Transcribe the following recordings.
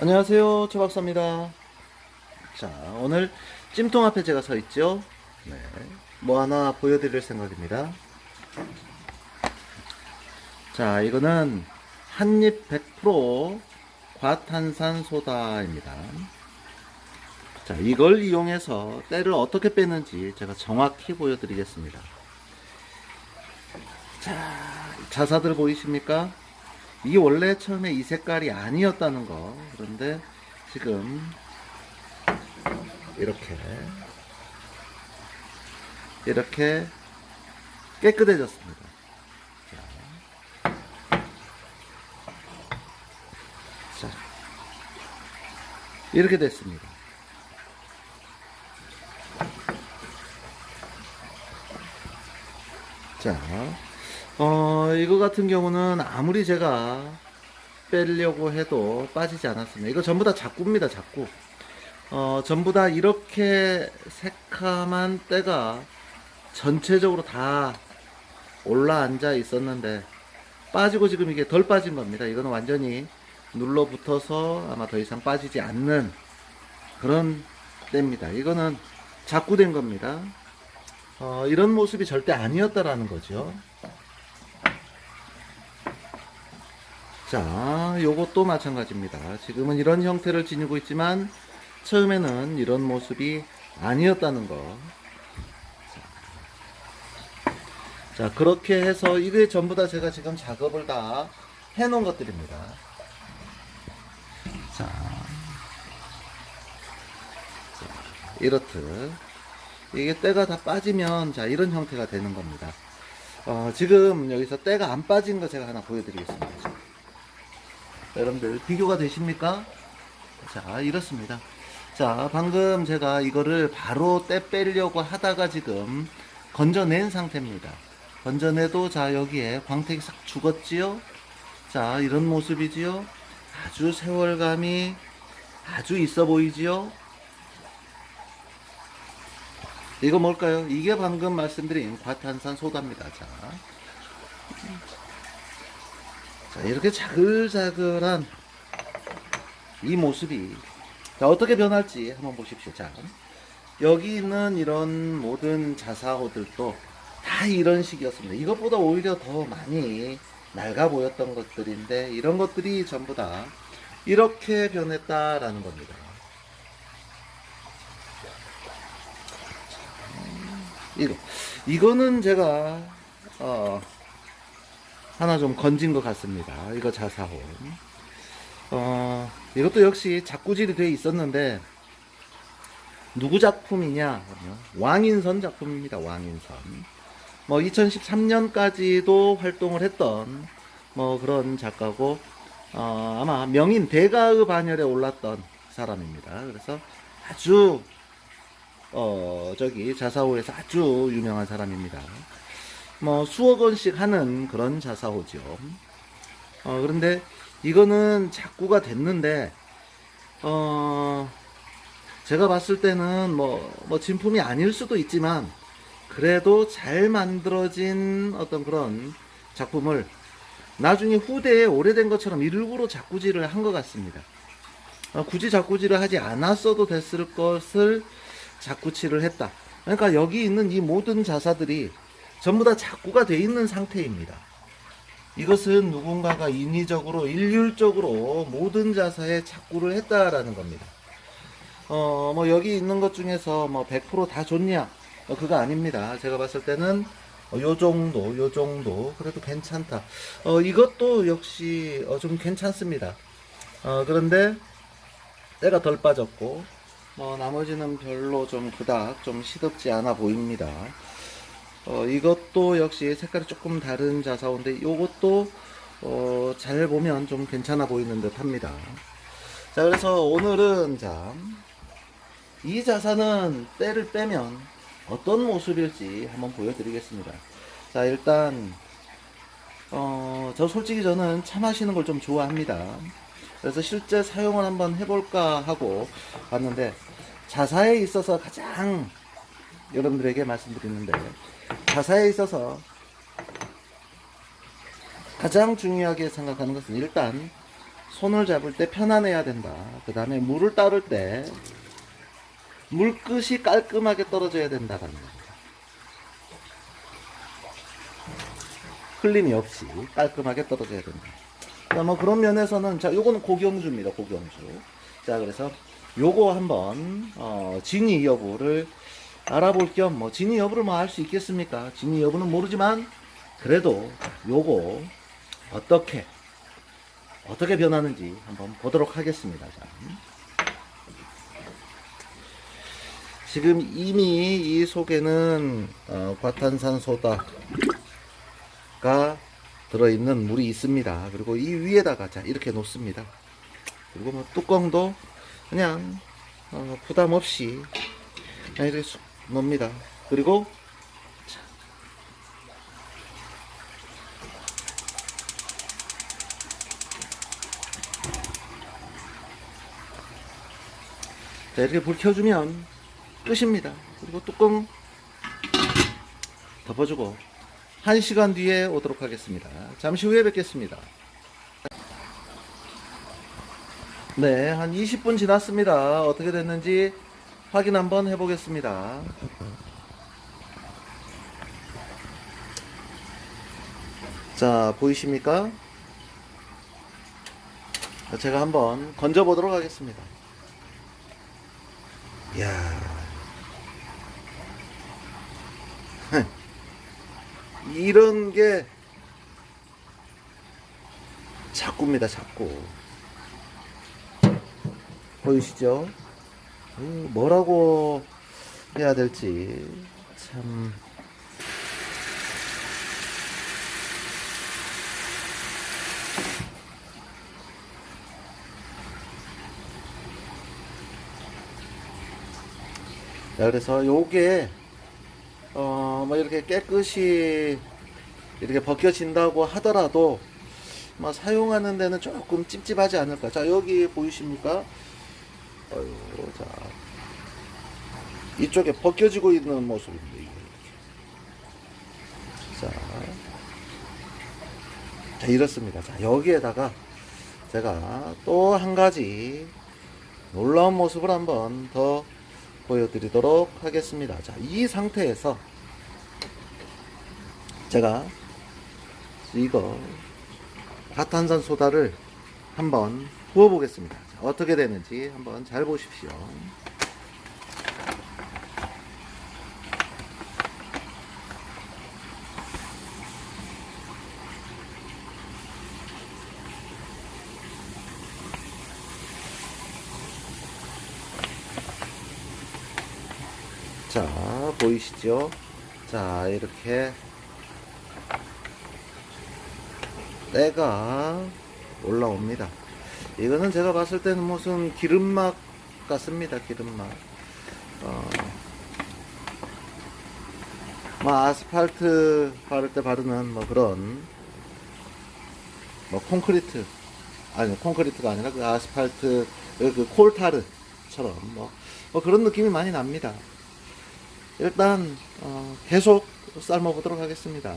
안녕하세요. 최박사입니다. 자 오늘 찜통 앞에 제가 서 있죠? 네. 뭐 하나 보여드릴 생각입니다. 자 이거는 한입 100% 과탄산 소다입니다. 자 이걸 이용해서 때를 어떻게 빼는지 제가 정확히 보여드리겠습니다. 자 자사들 보이십니까 이게 원래 처음에 이 색깔이 아니었다는 거. 그런데 지금 이렇게 이렇게 깨끗해졌습니다. 자, 자, 이렇게 됐습니다. 자, 어, 이거 같은 경우는 아무리 제가 빼려고 해도 빠지지 않았습니다. 이거 전부 다 자꾸입니다, 자꾸. 어, 전부 다 이렇게 새카만 때가 전체적으로 다 올라앉아 있었는데 빠지고 지금 이게 덜 빠진 겁니다. 이거는 완전히 눌러 붙어서 아마 더 이상 빠지지 않는 그런 때입니다. 이거는 자꾸 된 겁니다. 어, 이런 모습이 절대 아니었다라는 거죠. 자, 요것도 마찬가지입니다. 지금은 이런 형태를 지니고 있지만 처음에는 이런 모습이 아니었다는 거. 자, 그렇게 해서 이게 전부 다 제가 지금 작업을 다 해놓은 것들입니다. 자, 자 이렇듯 이게 때가 다 빠지면 자 이런 형태가 되는 겁니다. 어, 지금 여기서 때가 안 빠진 거 제가 하나 보여드리겠습니다. 자, 여러분들 비교가 되십니까? 자 이렇습니다. 자 방금 제가 이거를 바로 때 빼려고 하다가 지금 건져낸 상태입니다. 건져내도 자 여기에 광택이 싹 죽었지요? 자 이런 모습이지요? 아주 세월감이 아주 있어 보이지요? 이거 뭘까요? 이게 방금 말씀드린 과탄산 소다입니다. 자, 자 이렇게 자글자글한 이 모습이 자, 어떻게 변할지 한번 보십시오. 자, 여기 있는 이런 모든 자사호들도 다 이런 식이었습니다. 이것보다 오히려 더 많이 낡아 보였던 것들인데 이런 것들이 전부 다 이렇게 변했다라는 겁니다. 이거 이거는 제가 어 하나 좀 건진 것 같습니다. 이거 자사호. 어 이것도 역시 작구질이 돼 있었는데 누구 작품이냐? 왕인선 작품입니다. 왕인선. 뭐 2013년까지도 활동을 했던 뭐 그런 작가고 어, 아마 명인 대가의 반열에 올랐던 사람입니다. 그래서 아주 어, 저기 자사호에서 아주 유명한 사람입니다. 뭐 수억 원씩 하는 그런 자사호죠. 어, 그런데 이거는 작구가 됐는데 어, 제가 봤을 때는 뭐, 뭐 진품이 아닐 수도 있지만 그래도 잘 만들어진 어떤 그런 작품을 나중에 후대에 오래된 것처럼 일부러 작구질을 한 것 같습니다. 어, 굳이 작구질을 하지 않았어도 됐을 것을 작구칠을 했다. 그러니까 여기 있는 이 모든 자사들이 전부 다 작구가 돼 있는 상태입니다. 이것은 누군가가 인위적으로 일률적으로 모든 자사에 작구를 했다라는 겁니다. 어, 뭐 여기 있는 것 중에서 뭐 100%다 좋냐? 어, 그거 아닙니다. 제가 봤을 때는 어, 요 정도, 요 정도 그래도 괜찮다. 어, 이것도 역시 어, 좀 괜찮습니다. 어, 그런데 때가 덜 빠졌고 뭐 나머지는 별로 좀 그닥 좀 시덥지 않아 보입니다. 어, 이것도 역시 색깔이 조금 다른 자사호인데 이것도 어, 잘 보면 좀 괜찮아 보이는 듯 합니다. 자, 그래서 오늘은 자, 이 자사는 때를 빼면 어떤 모습일지 한번 보여드리겠습니다. 자, 일단, 어, 저 솔직히 저는 차 마시는 걸 좀 좋아합니다. 그래서 실제 사용을 한번 해볼까 하고 봤는데, 자사에 있어서 가장 여러분들에게 말씀드리는데, 자사에 있어서 가장 중요하게 생각하는 것은 일단 손을 잡을 때 편안해야 된다. 그 다음에 물을 따를 때 물끝이 깔끔하게 떨어져야 된다라는 겁니다. 흘림이 없이 깔끔하게 떨어져야 된다. 자, 뭐 그런 면에서는 자, 요거는 고경주입니다. 고경주. 자, 그래서 요거 한번 어, 진위 여부를 알아볼 겸 뭐 진위 여부를 뭐 알 수 있겠습니까? 진위 여부는 모르지만 그래도 요거 어떻게 어떻게 변하는지 한번 보도록 하겠습니다. 자. 지금 이미 이 속에는 어, 과탄산소다가 들어있는 물이 있습니다. 그리고 이 위에다가 자 이렇게 놓습니다. 그리고 뭐 뚜껑도 그냥 어, 부담 없이 그냥 이렇게 쑥 놓습니다. 그리고 자. 자, 이렇게 불 켜주면 끝입니다. 그리고 뚜껑 덮어주고 1시간 뒤에 오도록 하겠습니다. 잠시 후에 뵙겠습니다. 네, 한 20분 지났습니다. 어떻게 됐는지 확인 한번 해보겠습니다. 자, 보이십니까? 자, 제가 한번 건져보도록 하겠습니다. 이야. 이런 게 자꾸입니다, 자꾸. 보이시죠? 음, 뭐라고 해야 될지 참. 자, 그래서 요게 어, 뭐 이렇게 깨끗이 이렇게 벗겨진다고 하더라도 뭐 사용하는 데는 조금 찝찝하지 않을까. 자, 여기 보이십니까? 어유, 자. 이쪽에 벗겨지고 있는 모습입니다. 자. 자, 이렇습니다. 자, 여기에다가 제가 또 한 가지 놀라운 모습을 한번 더 보여드리도록 하겠습니다. 자, 이 상태에서 제가 이거 과탄산 소다를 한번 부어 보겠습니다. 자, 어떻게 되는지 한번 잘 보십시오. 자, 보이시죠? 자, 이렇게 때가 올라옵니다. 이거는 제가 봤을 때는 무슨 기름막 같습니다. 기름막. 어, 뭐 아스팔트 바를 때 바르는 뭐 그런 뭐 콘크리트 아니 콘크리트가 아니라 그 아스팔트 그 콜타르처럼 뭐, 뭐 그런 느낌이 많이 납니다. 일단 어, 계속 삶아 보도록 하겠습니다.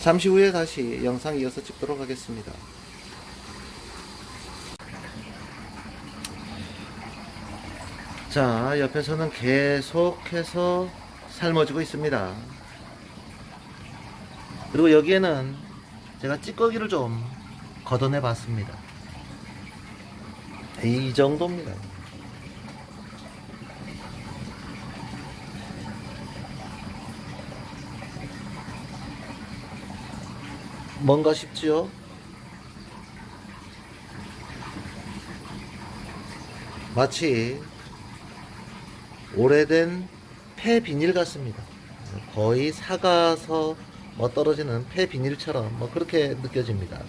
잠시 후에 다시 영상 이어서 찍도록 하겠습니다. 자, 옆에서는 계속해서 삶아지고 있습니다. 그리고 여기에는 제가 찌꺼기를 좀 걷어내 봤습니다. 이 정도입니다. 뭔가 싶지요? 마치 오래된 폐 비닐 같습니다. 거의 사가서 뭐 떨어지는 폐 비닐처럼 뭐 그렇게 느껴집니다.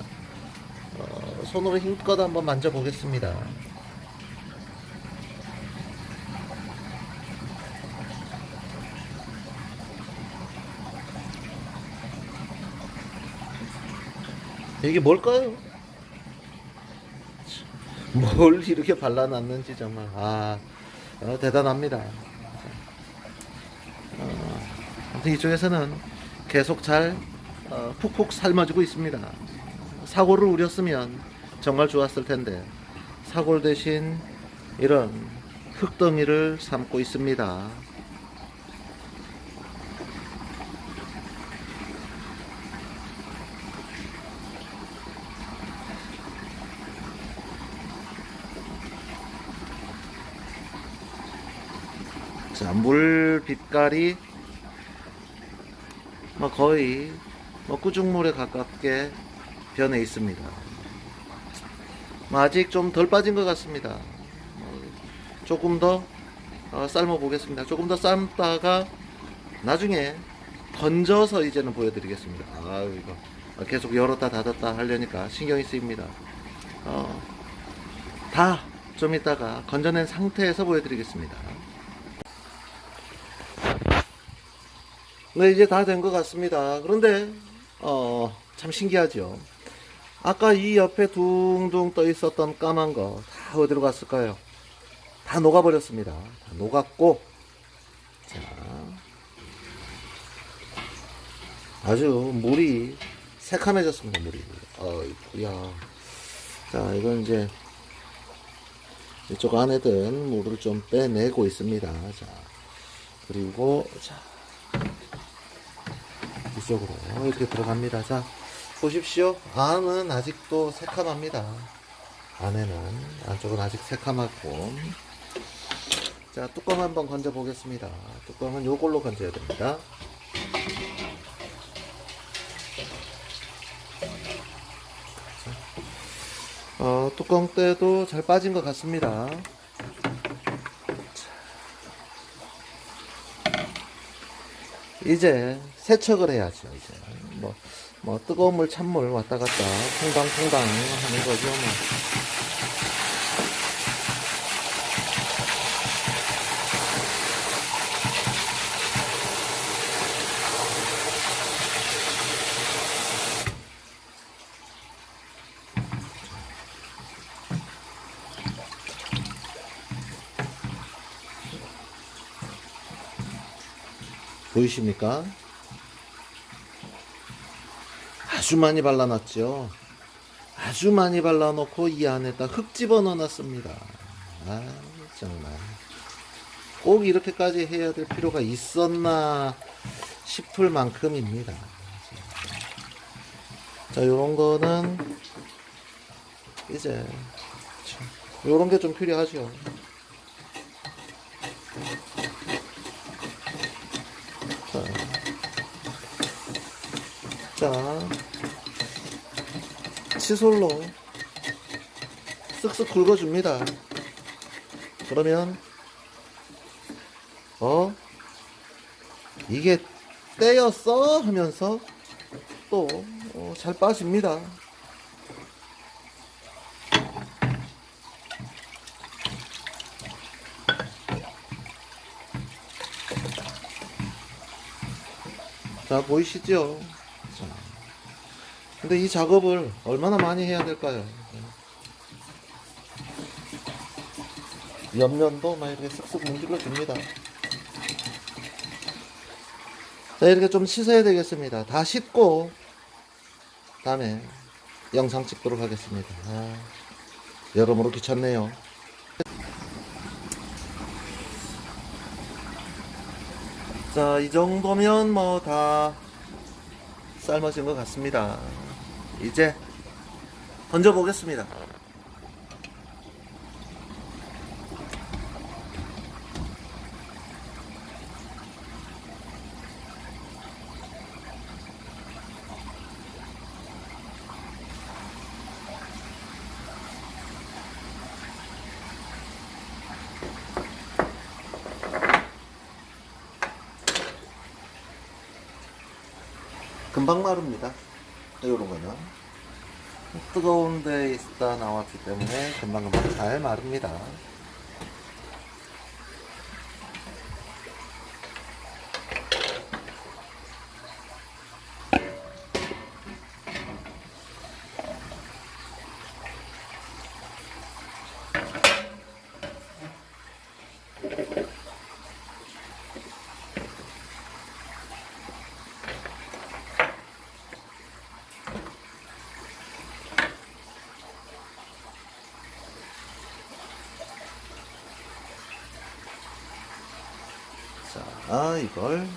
어, 손으로 힘껏 한번 만져보겠습니다. 이게 뭘까요? 뭘 이렇게 발라놨는지 정말 아 어, 대단합니다. 어, 아무튼 이쪽에서는 계속 잘 어, 푹푹 삶아지고 있습니다. 사골을 우렸으면 정말 좋았을 텐데 사골 대신 이런 흙덩이를 삶고 있습니다. 자, 물 빛깔이 뭐 거의 뭐 꾸중물에 가깝게 변해 있습니다. 뭐 아직 좀 덜 빠진 것 같습니다. 어, 조금 더 어, 삶아 보겠습니다. 조금 더 삶다가 나중에 건져서 이제는 보여드리겠습니다. 아 이거 계속 열었다 닫았다 하려니까 신경이 쓰입니다. 어, 다 좀 이따가 건져낸 상태에서 보여드리겠습니다. 네, 이제 다 된 것 같습니다. 그런데, 어, 참 신기하죠. 아까 이 옆에 둥둥 떠 있었던 까만 거, 다 어디로 갔을까요? 다 녹아버렸습니다. 다 녹았고, 자. 아주 물이 새카매졌습니다, 물이. 어이구야. 자, 이건 이제, 이쪽 안에 든 물을 좀 빼내고 있습니다. 자. 그리고, 자. 이쪽으로 이렇게 들어갑니다. 자, 보십시오. 안은 아직도 새카맣니다. 안에는, 안쪽은 아직 새카맣고. 자, 뚜껑 한번 건져 보겠습니다. 뚜껑은 요걸로 건져야 됩니다. 자, 어, 뚜껑 때도 잘 빠진 것 같습니다. 이제 세척을 해야죠. 이제 뭐, 뭐 뜨거운 물, 찬물 왔다 갔다 퐁당퐁당 하는 거죠. 뭐. 보이십니까? 아주 많이 발라놨죠. 아주 많이 발라놓고 이 안에다 흙 집어넣어놨습니다. 아 정말 꼭 이렇게까지 해야 될 필요가 있었나 싶을 만큼입니다. 자, 요런 거는 이제 참, 요런 게 좀 필요하죠. 자, 칫솔로 쓱쓱 긁어줍니다. 그러면, 어, 이게 떼였어? 하면서 또, 어, 잘 빠집니다. 자, 보이시죠? 자. 근데 이 작업을 얼마나 많이 해야 될까요? 옆면도 막 이렇게 쓱쓱 문질러 줍니다. 자, 이렇게 좀 씻어야 되겠습니다. 다 씻고, 다음에 영상 찍도록 하겠습니다. 아, 여러모로 귀찮네요. 자, 이 정도면 뭐 다 삶아진 것 같습니다. 이제 던져보겠습니다. 금방 마릅니다. 이런 거는 뜨거운 데 있다 나왔기 때문에 금방금방 잘 마릅니다. 이걸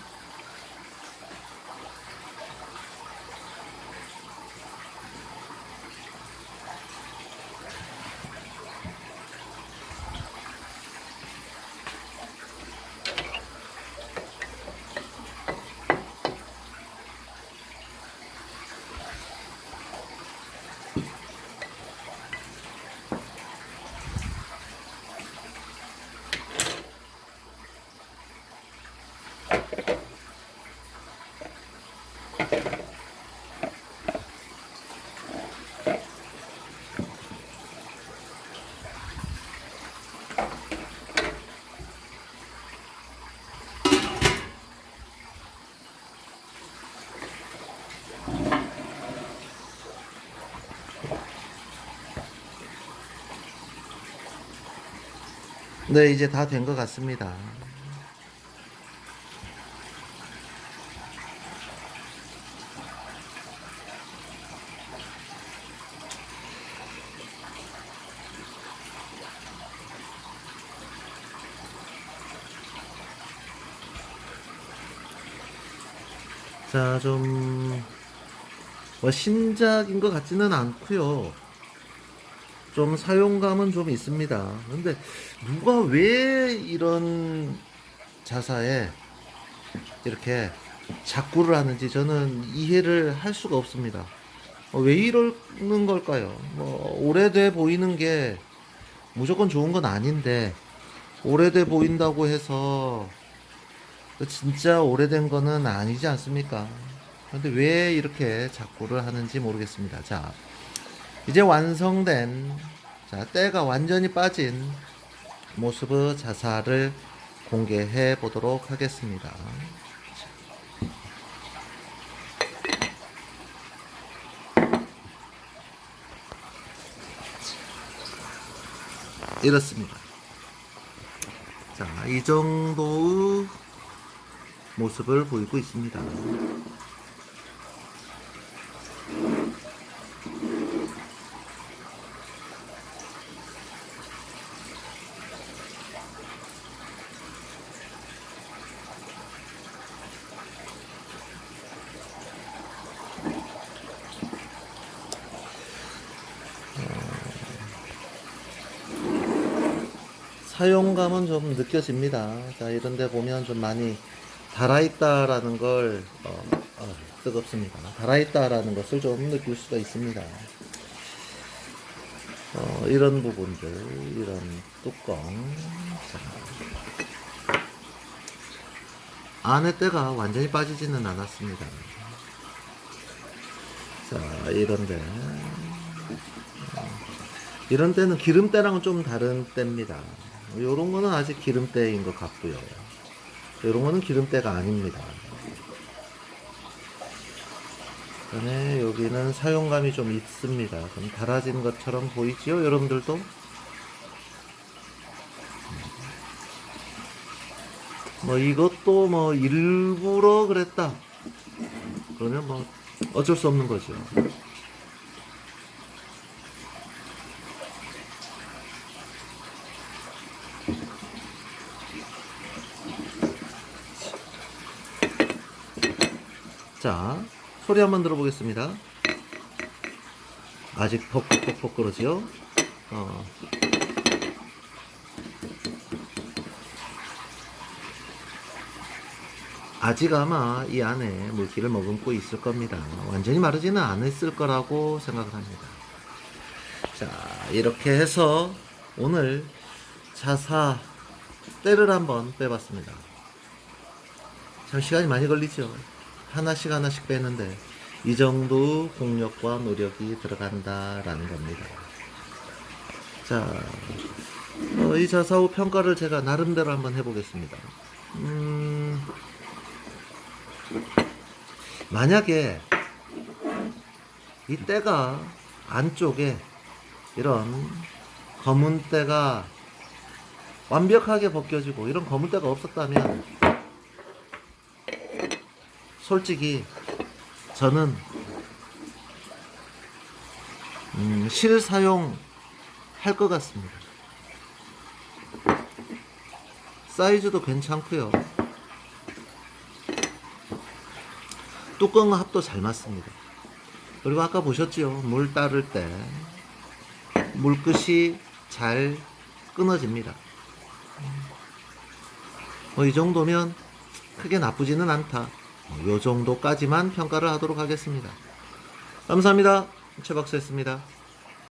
네 이제 다 된 것 같습니다. 자, 좀, 뭐, 신작인 것 같지는 않고요 좀 사용감은 좀 있습니다. 근데, 누가 왜 이런 자사에 이렇게 작구를 하는지 저는 이해를 할 수가 없습니다. 어, 왜 이러는 걸까요? 뭐, 오래돼 보이는 게 무조건 좋은 건 아닌데, 오래돼 보인다고 해서 진짜 오래된 거는 아니지 않습니까? 근데 왜 이렇게 작고를 하는지 모르겠습니다. 자, 이제 완성된, 자, 때가 완전히 빠진 모습의 자사를 공개해 보도록 하겠습니다. 이렇습니다. 자, 이 정도의 모습을 보이고 있습니다. 사용감은 좀 느껴집니다. 자, 이런데 보면 좀 많이 달아있다라는 걸, 어, 어, 뜨겁습니다. 달아있다라는 것을 좀 느낄 수가 있습니다. 어, 이런 부분들, 이런 뚜껑. 자. 안에 때가 완전히 빠지지는 않았습니다. 자, 이런데. 이런 때는 기름때랑은 좀 다른 때입니다. 요런 거는 아직 기름때인 것 같고요. 요런 거는 기름때가 아닙니다. 그다음에 여기는 사용감이 좀 있습니다. 좀 달아진 것처럼 보이지요? 여러분들도? 뭐 이것도 뭐 일부러 그랬다. 그러면 뭐 어쩔 수 없는 거죠. 자, 소리 한번 들어보겠습니다. 아직 퍽퍽퍽퍽 그러지요? 어. 아직 아마 이 안에 물기를 머금고 있을 겁니다. 완전히 마르지는 않았을 거라고 생각을 합니다. 자, 이렇게 해서 오늘 자사 때를 한번 빼봤습니다. 참 시간이 많이 걸리죠. 하나씩 하나씩 빼는데 이 정도 공력과 노력이 들어간다라는 겁니다. 자, 어, 이 자사후 평가를 제가 나름대로 한번 해보겠습니다. 음, 만약에 이 때가 안쪽에 이런 검은 때가 완벽하게 벗겨지고 이런 검은 때가 없었다면 솔직히 저는 음, 실사용 할 것 같습니다. 사이즈도 괜찮고요. 뚜껑 합도 잘 맞습니다. 그리고 아까 보셨죠? 물 따를 때 물끝이 잘 끊어집니다. 뭐 이 정도면 크게 나쁘지는 않다. 이 정도까지만 평가를 하도록 하겠습니다. 감사합니다. 최 박사였습니다.